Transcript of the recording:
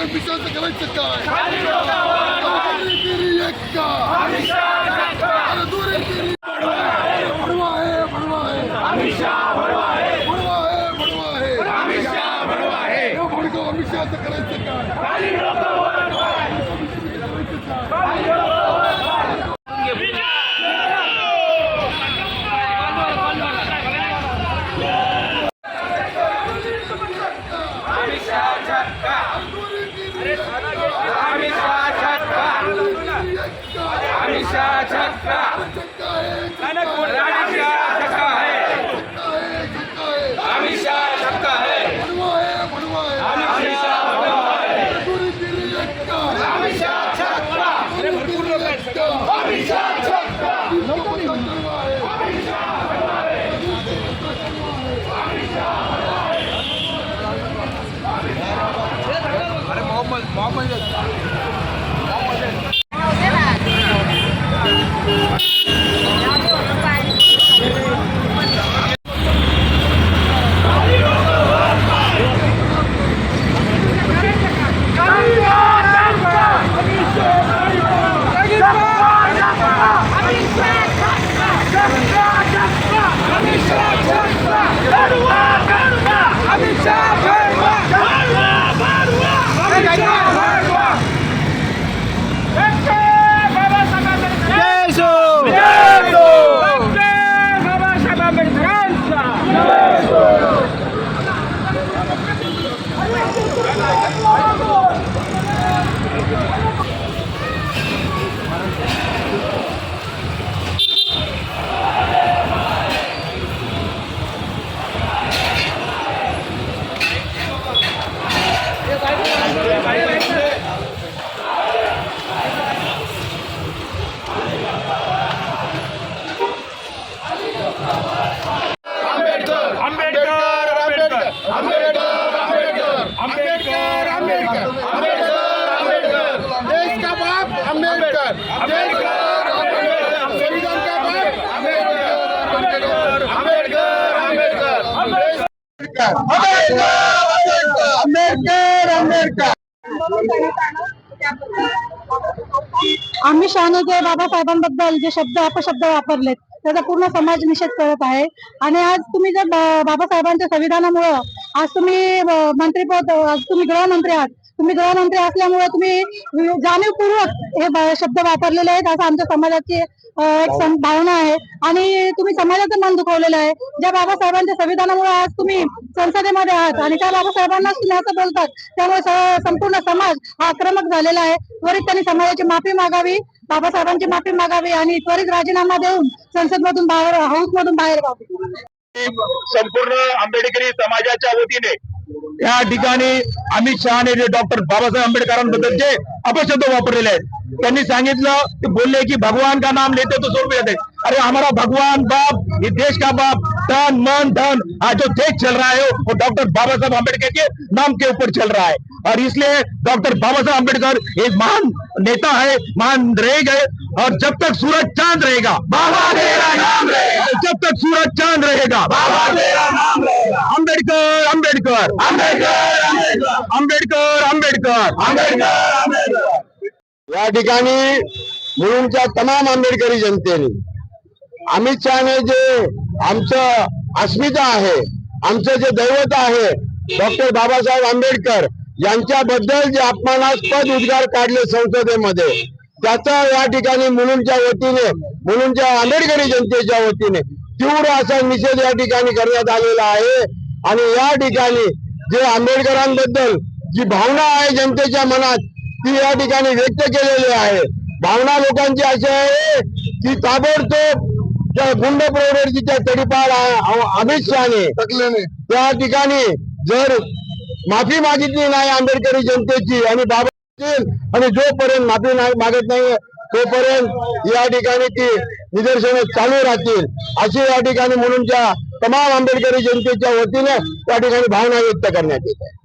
Abi şansı kılıç çıkar. Abi şansı kılıç çıkar. Abi şansı kılıç çıkar. छक्का छक्का है नाही, नाही, कोण- अमित शाह छक्का है छक्का है छक्का है अमित शाह छक्का है भडवा है भडवा है अमित शाह भडवा है. गुरुगिरी छक्का अमित शाह छक्का अरे भरपूर लोक आहेत छक्का अमित शाह छक्का भडवा है आंबेडकर आंबेडकर आंबेडकर आंबेडकर आंबेडकर आंबेडकर आंबेडकर देश का बाप अम्बेडकर आंबेडकर आंबेडकर संविधान का बाप अम्बेडकर आंबेडकर आंबेडकर आंबेडकर अम्बेडकर अम्बेडकर आम्ही शहाणे जे बाबासाहेबांबद्दल जे शब्द अपशब्द वापरलेत त्याचा पूर्ण समाज निषेध करत आहे. आणि आज तुम्ही जर बाबासाहेबांच्या संविधानामुळं आज तुम्ही मंत्रीपद आज तुम्ही गृहमंत्री आहात. तुम्ही गृहमंत्री असल्यामुळे तुम्ही जाणीवपूर्वक हे शब्द वापरलेले आहेत. असं आमच्या समाजाची भावना आहे. आणि तुम्ही समाजाचं मन दुखवलेलं आहे. ज्या बाबासाहेबांच्या संविधानामुळे आज तुम्ही संसदेमध्ये आहात आणि त्या बाबासाहेबांना तुम्ही असं बोलतात. त्यामुळे संपूर्ण समाज हा आक्रमक झालेला आहे. त्वरित त्यांनी समाजाची माफी मागावी बाबासाहेबांची माफी मागावी आणि त्वरित राजीनामा देऊन संसद मधून बाहेर हाऊस मधून बाहेर व्हावे. संपूर्ण आंबेडकरी समाजाच्या वतीने या ठिकाणी अमित शहाने जे डॉक्टर बाबासाहेब आंबेडकरांबद्दल जे अपशब्द वापरलेले आहेत. त्यांनी सांगितलं ते बोलले की भगवान का नाम लेते तो सौ रुपये देते. अरे हमारा भगवान बाप ये देश का बाप तन मन, धन आज जो देश चल रहा है, वो डॉक्टर बाबा साहब अंबेडकर के नाम के ऊपर चल रहा है। और इसलिए डॉक्टर बाबा साहब अंबेडकर एक महान नेता है, महान रहेगा और जब तक सूरज चाँद रहेगा, बाबा तेरा नाम रहेगा। जब तक सूरज चाँद रहेगा, बाबा तेरा नाम रहेगा। आंबेडकर आंबेडकर आंबेडकर आंबेडकर आंबेडकर आंबेडकर। या ठिकाणी मुलुंडच्या तमाम आंबेडकरी जनतेने अमित शहाने जे आमचं अस्मिता आहे आमचं जे दैवत आहे डॉक्टर बाबासाहेब आंबेडकर यांच्याबद्दल जे अपमानास्पद उद्गार काढले संसदेमध्ये त्याचा या ठिकाणी मुलुंडच्या वतीने मुलुंडच्या आंबेडकरी जनतेच्या वतीने तीव्र असा निषेध या ठिकाणी करण्यात आलेला आहे. आणि या ठिकाणी जे आंबेडकरांबद्दल जी भावना आहे जनतेच्या मनात ती या ठिकाणी व्यक्त केलेली आहे. भावना लोकांची अशी आहे की ताबडतोब त्या गुंड प्रवृत्तीच्या तडीपार अमित शहाने त्या ठिकाणी जर माफी मागितली नाही आंबेडकरी जनतेची आणि बाबा आणि जोपर्यंत माफी मागत नाही तोपर्यंत या ठिकाणी ती निदर्शने चालू राहतील. अशी या ठिकाणी म्हणूनच्या तमाम आंबेडकरी जनतेच्या वतीने या ठिकाणी भावना व्यक्त करण्यात येत आहे.